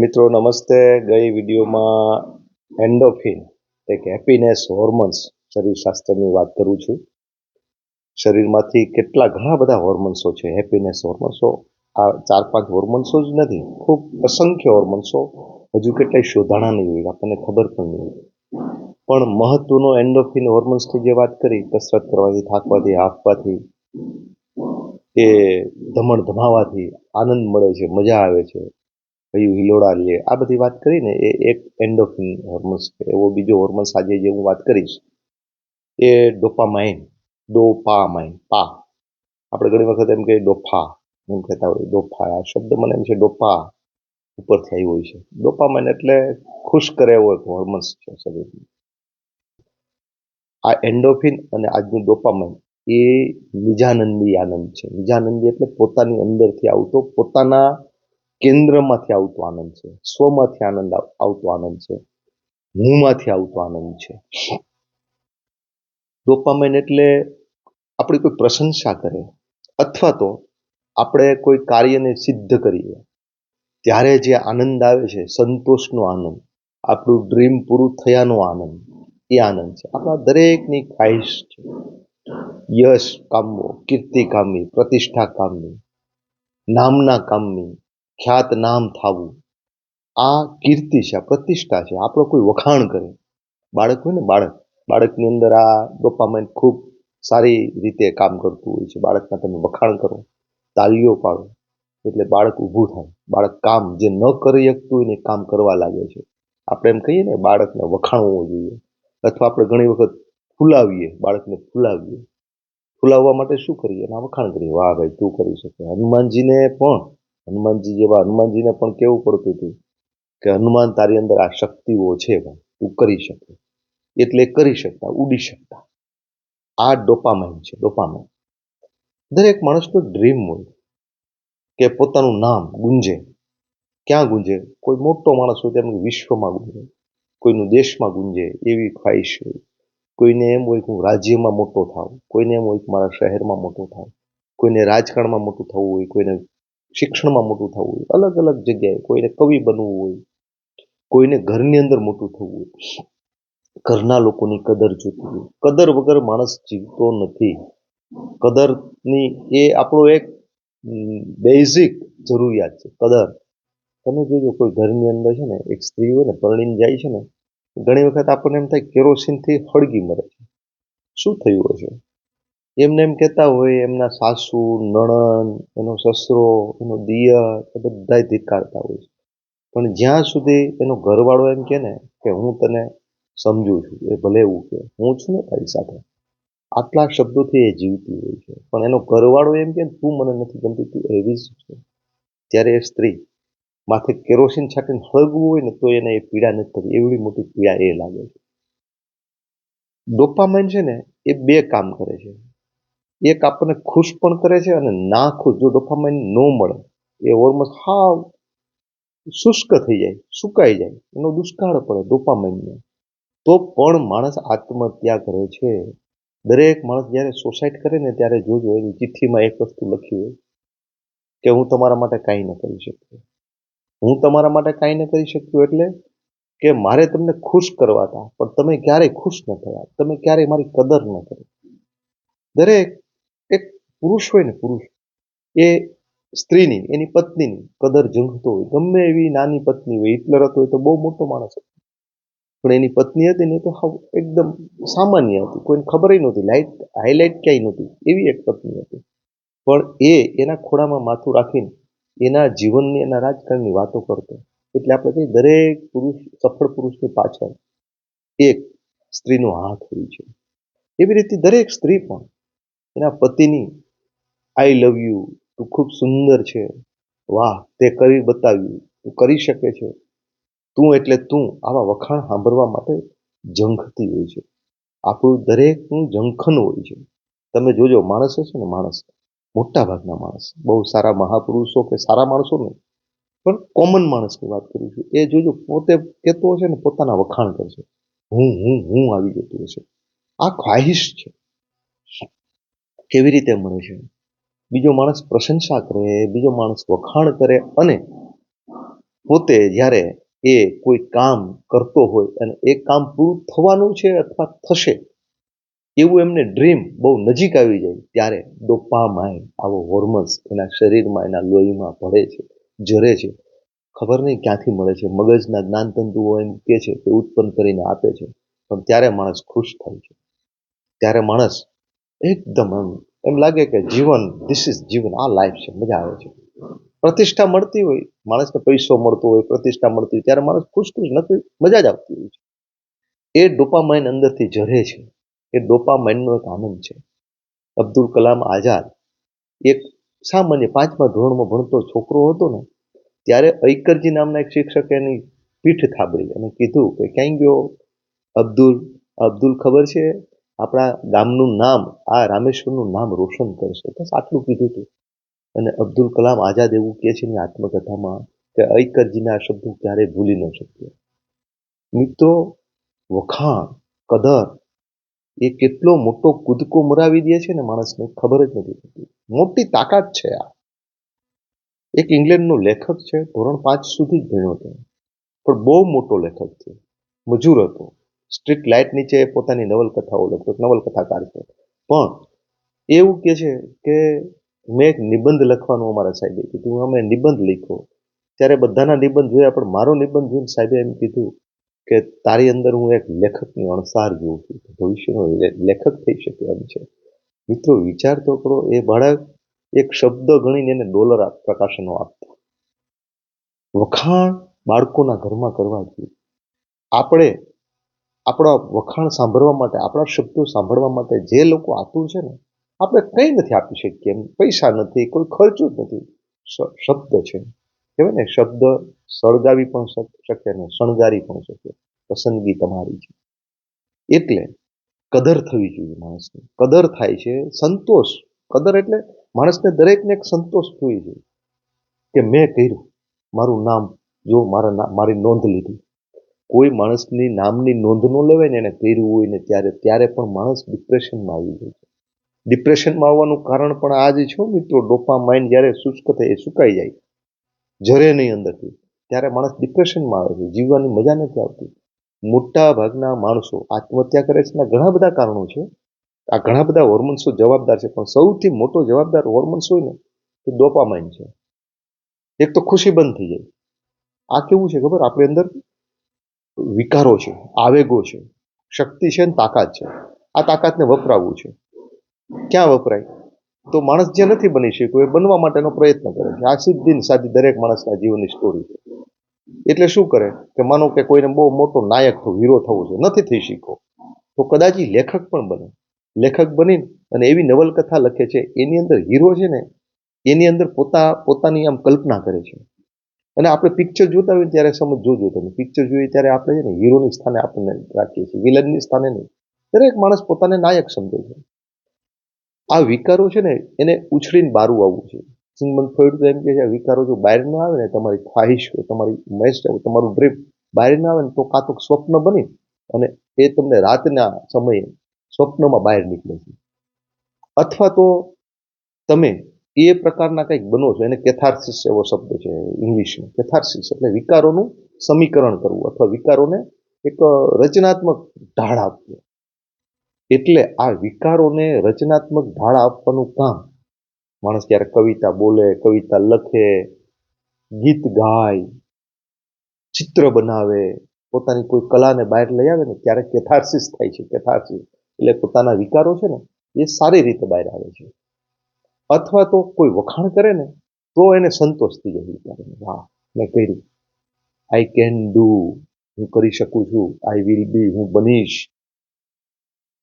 મિત્રો, નમસ્તે. ગઈ વિડીયોમાં એન્ડોફિન, એક હેપીનેસ હોર્મોન્સ શરીરશાસ્ત્રની વાત કરું છું. શરીરમાંથી કેટલા ઘણા બધા હોર્મોન્સો છે, હેપીનેસ હોર્મોન્સો. આ ચાર પાંચ હોર્મોન્સો જ નથી, ખૂબ અસંખ્ય હોર્મોન્સો. હજુ કેટલાય શોધાણા નહીં હોય, આપણને ખબર પણ નહીં પણ મહત્વનો એન્ડોફિન હોર્મોન્સની જે વાત કરી, કસરત કરવાથી, થાકવાથી, હાંફવાથી, કે ધમણ ધમાવાથી આનંદ મળે છે, મજા આવે છે. હૈયું હિલોડા લે આ બધી વાત કરીને એ એક એન્ડોફિન હોર્મોન્સ છે. એવો બીજો હોર્મોન્સ આજે જે હું વાત કરીશ, એ ડોપામાઇન ડોપામાઇન પા. આપણે ઘણી વખત એમ કહીએ ડોફા, એમ કહેતા હોય, ડોફા. આ શબ્દ મને એમ છે ડોપા ઉપરથી આવ્યો હોય છે. ડોપામાઇન એટલે ખુશ કરે એવો એક હોર્મોન્સ છે શરીરમાં આ એન્ડોફિન અને આજનું ડોપામાઇન એ નિજાનંદી આનંદ છે. નિજાનંદી એટલે પોતાની અંદરથી આવતો પોતાના કેન્દ્રમાંથી આવતો આનંદ છે, સ્વમાંથી આનંદ આવતો આનંદ છે હુંમાંથી આવતો આનંદ છે. ડોપામાઇન એટલે આપણી કોઈ પ્રશંસા કરે અથવા તો આપણે કોઈ કાર્યને સિદ્ધ કરીએ. ત્યારે જે આનંદ આવે છે, સંતોષનો આનંદ, આપણું ડ્રીમ પૂરું થયાનો આનંદ, એ આનંદ છે. આપણા દરેકની ખ્વાહિશ છે. યશ કામવો કીર્તિ કામવી પ્રતિષ્ઠા કામવી નામના કામની ખ્યાત નામ થાવું. આ કીર્તિ છે, આ પ્રતિષ્ઠા છે, આપણો કોઈ વખાણ કરે. બાળક હોય ને બાળક, બાળકની અંદર આ ડોપામાઇન ખૂબ સારી રીતે કામ કરતું હોય છે. બાળકના તમે વખાણ કરો, તાલીઓ પાડો, એટલે બાળક ઊભું થાય. બાળક કામ જે ન કરી શકતું હોય ને કામ કરવા લાગે છે. આપણે એમ કહીએ ને, બાળકને વખાણવું જોઈએ. અથવા આપણે ઘણી વખત ફૂલાવીએ, બાળકને ફૂલાવીએ. ફૂલાવવા માટે શું કરીએ? એના વખાણ કરીએ. વાહ ભાઈ, તું કરી શકે. હનુમાનજીને પણ હનુમાનજી જેવા હનુમાનજીને પણ કેવું પડતું હતું કે હનુમાન તારી અંદર આ શક્તિઓ છે ભાઈ તું કરી શકે. એટલે કરી શકતા, ઉડી શકતા. આ ડોપામાઇન છે, ડોપામાઇન. દરેક માણસનો ડ્રીમ હોય કે પોતાનું નામ ગુંજે. ક્યાં ગુંજે? કોઈ મોટો માણસ હોય તેમ વિશ્વમાં ગુંજે. કોઈનું દેશમાં ગુંજે, એવી ખ્વાહિશ હોય. કોઈને એમ હોય કે હું રાજ્યમાં મોટો થાવ કોઈને એમ હોય કે મારા શહેરમાં મોટો થાવ કોઈને રાજકારણમાં મોટું થવું હોય, કોઈને શિક્ષણમાં મોટું થવું હોય. અલગ અલગ જગ્યાએ કોઈને કવિ બનવું હોય, કોઈને ઘરની અંદર મોટું થવું હોય. ઘરના લોકોની કદર જોતી હોય. કદર વગર માણસ જીવતો નથી. કદરની એ આપણો એક બેઝિક જરૂરિયાત છે, કદર. તમે જોજો કોઈ ઘરની અંદર છે ને, એક સ્ત્રી હોય ને, પરણીને જાય છે ને, ઘણી વખત આપણને એમ થાય કેરોસીનથી હળગી મરે છે. શું થયું હશે? એમને એમ કહેતા હોય, એમના સાસુ, નણંદ, એનો સસરો, એનો દિયર એ બધા ધિક્કારતા હોય છે. પણ જ્યાં સુધી એનો ઘરવાળો એમ કહે ને કે હું તને સમજુ છું, એ ભલે એવું કે હું છું ને તારી સાથે. આટલા શબ્દોથી એ જીવતી હોય છે. પણ એનો ઘરવાળો એમ કે તું મને નથી ગમતી, તું એવી જ છે. ત્યારે એ સ્ત્રી માથે કેરોસીન છાંટીને હળગવું હોય ને, તો એને એ પીડા નથી થતી. એવડી મોટી પીડા એ લાગે છે. ડોપામાઇન છે ને, એ બે કામ કરે છે. એક આપણને ખુશ પણ કરે છે અને ના ખુશ જો ડોફામાઇન ન મળે, એ ઓલમોસ્ટ હાવ શુષ્ક થઈ જાય, સુકાઈ જાય, એનો દુષ્કાળ પડે ડોપામાઇનને. તો પણ માણસ આત્મહત્યા કરે છે. દરેક માણસ જ્યારે સુસાઇડ કરે ને ત્યારે જોજો, એની ચિઠ્ઠીમાં એક વસ્તુ લખી હોય કે હું તમારા માટે કાંઈ ન કરી શક્યો. હું તમારા માટે કાંઈ ન કરી શક્યો એટલે કે મારે તમને ખુશ કરવા હતા પણ તમે ક્યારેય ખુશ ન થયા, તમે ક્યારેય મારી કદર ન કરી. દરેક પુરુષ હોય ને પુરુષ, એ સ્ત્રીની, એની પત્નીની કદર ઝંખતો હોય. ગમે એવી નાની પત્ની હોય, હિટલર હતો એ તો બહુ મોટો માણસ હતો. પણ એની પત્ની હતી ને તો એકદમ સામાન્ય હતી. કોઈને ખબર નહોતી લાઇટ હાઇલાઇટ ક્યાંય નહોતી. એવી એક પત્ની હતી. પણ એ એના ખોળામાં માથું રાખીને એના જીવનની, એના રાજકારણની વાતો કરતો. એટલે આપણે કહીએ દરેક પુરુષ, સફળ પુરુષની પાછળ એક સ્ત્રીનો હાથ હોય છે. એવી રીતે દરેક સ્ત્રી પણ એના પતિની આઈ લવ યુ તું ખૂબ સુંદર છે. વાહ, તે કરી બતાવ્યું. તું કરી શકે છે. તું એટલે તું આવા વખાણ સાંભળવા માટે ઝંખતી હોય છે. આપણું દરેકનું ઝંખન હોય છે. તમે જોજો, માણસ છે ને માણસ. મોટા ભાગના માણસ. બહુ સારા મહાપુરુષો કે સારા માણસો નહીં. પણ કોમન માણસની વાત કરું છું. એ જોજો, પોતે કહેતો હશે ને પોતાના વખાણ કરશે. હું હું હું આવી જતું હશે. આ ખ્વાહિશ છે. કેવી રીતે મળે છે? બીજો માણસ પ્રશંસા કરે, બીજો માણસ વખાણ કરે અને પોતે જ્યારે એ કોઈ કામ કરતો હોય અને એ કામ પૂરું થવાનું છે અથવા થશે, એવું એમને ડ્રીમ બહુ નજીક આવી જાય ત્યારે ડોપામાઇન, આવો હોર્મોન્સ એના શરીરમાં, એના લોહીમાં ભળે છે જરે છે. ખબર નહીં ક્યાંથી મળે છે. મગજના જ્ઞાનતંતુઓ એમ કે છે કે ઉત્પન્ન કરીને આપે છે. પણ ત્યારે માણસ ખુશ થાય છે. ત્યારે માણસ એકદમ એમ લાગે કે જીવન ધીસ ઇઝ જીવન, આ લાઈફ છે, મજા આવે છે. પ્રતિષ્ઠા મળતી હોય, માણસને પૈસો મળતો હોય, પ્રતિષ્ઠા મળતી હોય, ત્યારે માણસ ખુશ ખુશ નથી, મજા જ આવતી હોય છે. એ ડોપામાઇન અંદરથી ઝરે છે. એ ડોપામાઇનનો એક આનંદ છે. અબ્દુલ કલામ આઝાદ એક સામાન્ય પાંચમા ધોરણમાં ભણતો છોકરો હતો ને, ત્યારે ઐકરજી નામના એક શિક્ષકે એની પીઠ થાબડી અને કીધું કે ક્યાંય ગયો? અબ્દુલ અબ્દુલ ખબર છે? આપણા ગામનું નામ, આ રામેશ્વરનું નામ રોશન કરશે. બસ આટલું કીધું હતું અને અબ્દુલ કલામ આઝાદ એવું કહે છે એની આત્મકથામાં કે ઐકરજીના આ શબ્દો ક્યારેય ભૂલી ન શકીએ મિત્રો, વખાણ, કદર, એ કેટલો મોટો કૂદકો મરાવી દે છે ને માણસને ખબર જ નથી પડતી. મોટી તાકાત છે આ. એક ઇંગ્લેન્ડનો લેખક છે, ધોરણ પાંચ સુધી જ ભણ્યો હતો. પણ બહુ મોટો લેખક છે. મજૂર હતો. સ્ટ્રીટ લાઇટ નીચે પોતાની નવલકથાઓ લખતો નવલકથાકાર છે. પણ એવું કે છે કે મેં એક નિબંધ લખવાનું અમારા સાહેબે કીધું અમે નિબંધ લખ્યો ત્યારે બધાના નિબંધ જોયા, પણ મારો નિબંધ જોઈને સાહેબે એમ કીધું કે, તારી અંદર હું એક લેખકની અણસાર જોઉં છું ભવિષ્યનો લેખક થઈ શકે એમ છે. મિત્રો, વિચાર તો કરો, એ બાળક એક શબ્દ ગણીને એને ડોલર પ્રકાશનો આપતો. વખાણ બાળકોના ઘરમાં કરવા જોઈએ આપણે આપણા વખાણ સાંભળવા માટે, આપણા શબ્દો સાંભળવા માટે જે લોકો આતુર છે ને, આપણે કંઈ નથી આપી શકીએ એમ. પૈસા નથી, કોઈ ખર્ચો જ નથી. શબ્દ છે. કહેવાય ને, શબ્દ સળગાવી પણ શકે ને શણગારી પણ શકે પસંદગી તમારી છે. એટલે કદર થવી જોઈએ માણસની. કદર થાય છે સંતોષ. કદર એટલે માણસને દરેકને એક સંતોષ થવી જોઈએ. કે મેં કર્યું. મારું નામ, જો મારા મારી નોંધ લીધી. કોઈ માણસની નામની નોંધ ન લેવાય ને એને કર્યું હોય ને ત્યારે ત્યારે પણ માણસ ડિપ્રેશનમાં આવી જાય છે. ડિપ્રેશનમાં આવવાનું કારણ પણ આ જ છે મિત્રો ડોપા માઇન્ડ જ્યારે શુષ્ક થાય એ સુકાઈ જાય. જરે નહીં અંદરથી. ત્યારે માણસ ડિપ્રેશનમાં આવે છે. જીવવાની મજા નથી આવતી. મોટા ભાગના માણસો આત્મહત્યા કરે છે એના ઘણા બધા કારણો છે. આ ઘણા બધા હોર્મોન્સો જવાબદાર છે, પણ સૌથી મોટો જવાબદાર હોર્મોન્સ હોય ને એ ડોપામાઇન છે. એક તો ખુશી બંધ થઈ જાય. આ કેવું છે ખબર? આપણી અંદર વિકારો છે, આવેગો છે, શક્તિ છે ને તાકાત છે. આ તાકાતને વપરાવવું છે. ક્યાં વપરાય? તો માણસ જે નથી બની શક્યો એ બનવા માટેનો પ્રયત્ન કરે છે. આ સિદ્ધિ સાદી દરેક માણસના જીવનની સ્ટોરી છે. એટલે શું કરે? કે માનો કે કોઈને બહુ મોટો નાયક થવો હીરો થવો છે, નથી થઈ શીખો તો કદાચ લેખક પણ બને. લેખક બની અને એવી નવલકથા લખે છે, એની અંદર હીરો છે ને, એની અંદર પોતા, પોતાની આમ કલ્પના કરે છે. અને આપણે પિક્ચર જોતા હોય ત્યારે સમજ તમે. પિક્ચર જોઈએ ત્યારે આપણે છે ને હીરોની સ્થાને આપણને રાખીએ છીએ વિલનની સ્થાને નહીં. દરેક માણસ પોતાને નાયક સમજે છે. આ વિકારો છે ને એને ઉછળીને બારું આવવું છે. સિંગમન ફ્રોઈડ તો એમ કે છે વિકારો જો બહાર ન આવે ને, તમારી ખ્વાહિશ તમારી મેસ્ટ તમારું ડ્રીમ બહાર ન આવે ને, તો કાં તો સ્વપ્ન બની અને એ તમને રાતના સમયે સ્વપ્નમાં બહાર નીકળે છે. અથવા તો તમે એ પ્રકારના કંઈક બનો છો, એને કેથાર્સિસ એવો શબ્દ છે, ઇંગ્લિશમાં. કેથાર્સિસ એટલે વિકારોનું સમીકરણ કરવું અથવા વિકારોને એક રચનાત્મક ઢાળ આપવું. એટલે આ વિકારોને રચનાત્મક ઢાળ આપવાનું કામ. માણસ જ્યારે કવિતા બોલે, કવિતા લખે, ગીત ગાય, ચિત્ર બનાવે, પોતાની કોઈ કલાને બહાર લઈ આવે ને ત્યારે કેથાર્સિસ થાય છે. કેથાર્સિસ એટલે પોતાના વિકારો છે ને, એ સારી રીતે બહાર આવે છે. અથવા તો કોઈ વખાણ કરે ને, તો એને સંતોષ થઈ જાય વાહ, મેં કર્યું આઈ કેન ડુ હું કરી શકું છું. આઈ વિલ બી હું બનીશ.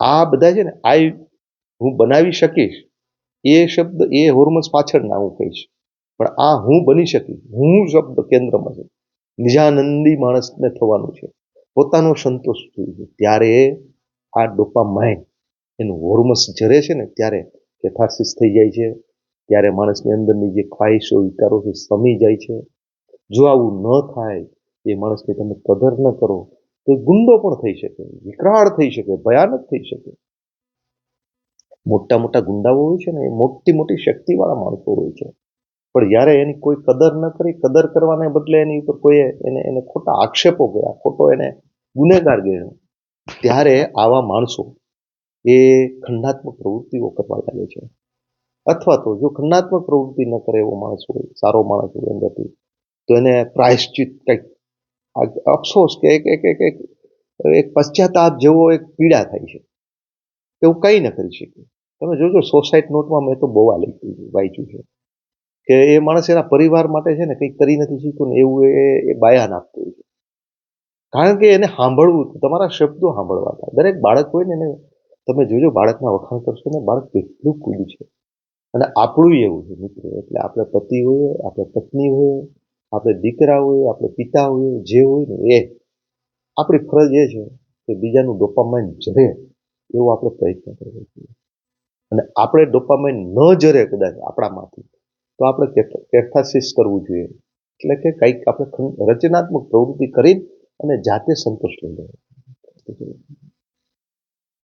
આ બધા છે ને આઈ હું બનાવી શકીશ. એ શબ્દ, એ હોર્મોન્સ પાછળના હું કહીશ. પણ આ હું બની શકીશ. હું શબ્દ કેન્દ્રમાં છે. નિજાનંદી માણસને થવાનું છે. પોતાનો સંતોષ જોઈએ. ત્યારે આ ડોપા માઇન્ડ એનું હોર્મોન્સ જરે છે ને, ત્યારે કેથાર્સિસ થઈ જાય છે, ત્યારે માણસની અંદરની જે ખ્વાહિશો વિચારો છે, સમી જાય છે. જો આવું ન થાય, એ માણસની તમે કદર ન કરો, તો ગુંડો પણ થઈ શકે, વિકરાળ થઈ શકે, ભયાનક થઈ શકે. મોટા મોટા ગુંડાઓ હોય છે ને, એ મોટી મોટી શક્તિવાળા માણસો હોય છે. પણ જ્યારે એની કોઈ કદર ન કરી, કદર કરવાને બદલે એની ઉપર કોઈએ એને એને ખોટા આક્ષેપો કર્યા, ખોટો એને ગુનેગાર ગણ્યો, ત્યારે આવા માણસો એ ખંડાત્મક પ્રવૃત્તિઓ કરવા લાગે છે. અથવા તો જો ખંડાત્મક પ્રવૃત્તિ ન કરે એવો માણસ હોય, સારો માણસ હોય અંદરથી, તો એને પ્રાયશ્ચિત કંઈક અફસોસ કે એક એક એક એક એક પશ્ચાતાપ જેવો એક પીડા થાય છે. એવું કંઈ ન કરી શકે. તમે જોજો સોસાઇટ નોટમાં મેં તો બહુ આ લખ્યું છે, વાંચ્યું છે. કે એ માણસ એના પરિવાર માટે છે ને કંઈક કરી નથી શીખ્યું ને એવું એ એ બાયાન આપતું હોય છે. કારણ કે એને સાંભળવું, તમારા શબ્દો સાંભળવા હતા દરેક બાળક હોય ને એને તમે જોજો, બાળકના વખાણ કરશો ને બાળક કેટલું કુલ્યું છે. અને આપણું એવું છે મિત્રો, એટલે આપણે પતિ હોઈએ આપણે પત્ની હોઈએ આપણે દીકરા હોઈએ આપણે પિતા હોઈએ જે હોય ને એ. આપણી ફરજ એ છે કે બીજાનું ડોપામાઇન જરે એવો આપણે પ્રયત્ન કરવો જોઈએ. અને આપણે ડોપામાઇન ન જરે કદાચ આપણામાંથી, તો આપણે કેથાસિસ કરવું જોઈએ. એટલે કે કંઈક આપણે રચનાત્મક પ્રવૃત્તિ કરી અને જાતે સંતોષ લઈ લેવો.